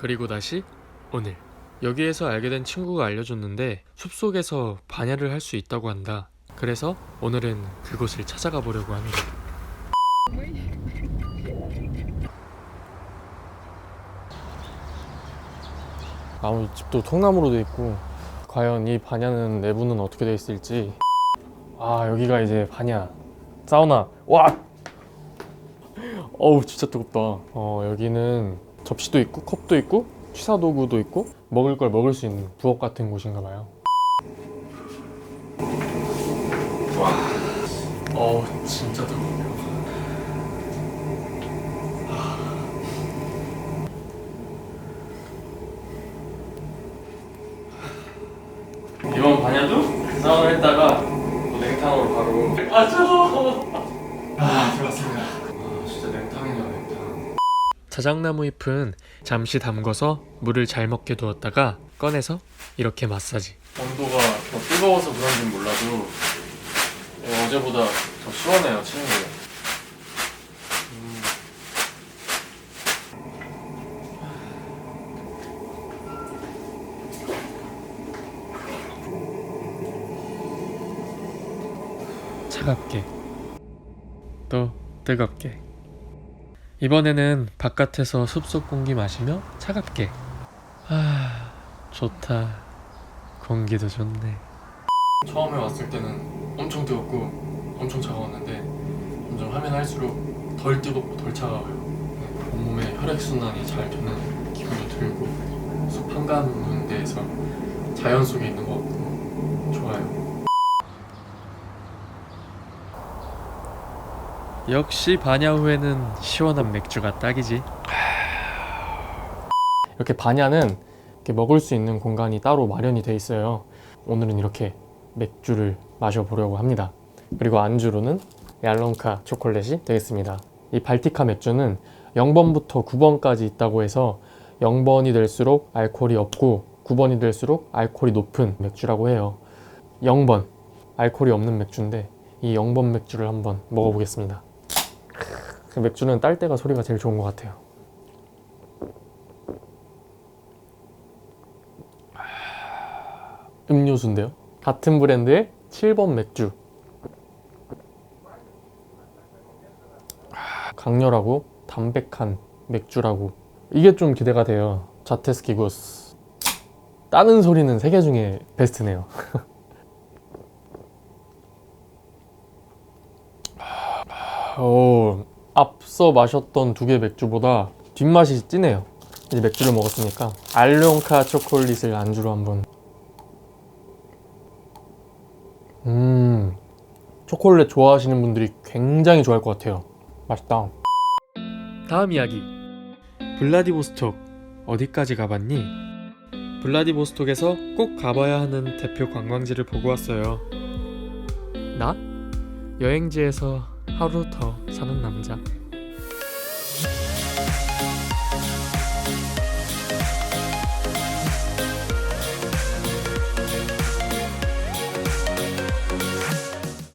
그리고 다시 오늘. 여기에서 알게 된 친구가 알려줬는데 숲속에서 반야를 할 수 있다고 한다. 그래서 오늘은 그곳을 찾아가 보려고 합니다. 아무 집도 통나무로 돼 있고 과연 이 반야는 내부는 어떻게 돼 있을지. 아 여기가 이제 반야. 사우나. 와! 어우 진짜 뜨겁다. 어 여기는 접시도 있고 컵도 있고 취사 도구도 있고 먹을 걸 먹을 수 있는 부엌 같은 곳인가 봐요. 와 어우 진짜 뜨거워요. 이번 반야도 사우나 했다가 또 냉탕으로 바로. 아. 차가워 아 들어갔습니다. 아 진짜 냉탕이네요. 냉탕 자작나무 잎은 잠시 담궈서 물을 잘 먹게 두었다가 꺼내서 이렇게 마사지. 온도가 더 뜨거워서 그런지 몰라도 예, 어제보다 더 시원해요 치는 게 음. 차갑게. 또 뜨겁게 이번에는 바깥에서 숲속 공기 마시며 차갑게. 아 좋다. 공기도 좋네. 처음에 왔을 때는 엄청 뜨겁고 엄청 차가웠는데 점점 하면 할수록 덜 뜨겁고 덜 차가워요. 네, 온몸에 혈액순환이 잘 되는 기분이 들고 숲 한가한 데에서 자연 속에 있는 것 같고 좋아요 역시 반야 후에는 시원한 맥주가 딱이지. 이렇게 반야는 이렇게 먹을 수 있는 공간이 따로 마련이 돼 있어요. 오늘은 이렇게 맥주를 마셔보려고 합니다. 그리고 안주로는 얄론카 초콜릿이 되겠습니다. 이 발티카 맥주는 0번부터 9번까지 있다고 해서 0번이 될수록 알코올이 없고 9번이 될수록 알코올이 높은 맥주라고 해요. 0번 알코올이 없는 맥주인데 이 0번 맥주를 한번 먹어보겠습니다. 그 맥주는 딸 때가 소리가 제일 좋은 것 같아요. 음료수인데요. 같은 브랜드의 7번 맥주. 강렬하고 담백한 맥주라고. 이게 좀 기대가 돼요. 자테스키 구스. 따는 소리는 세 개 중에 베스트네요. 오, 앞서 마셨던 두 개 맥주보다 뒷맛이 진해요. 이제 맥주를 먹었으니까 알룡카 초콜릿을 안주로 한번. 음, 초콜릿 좋아하시는 분들이 굉장히 좋아할 것 같아요. 맛있다. 다음 이야기. 블라디보스톡 어디까지 가봤니? 블라디보스톡에서 꼭 가봐야 하는 대표 관광지를 보고 왔어요. 나? 여행지에서 하루 더 사는 남자.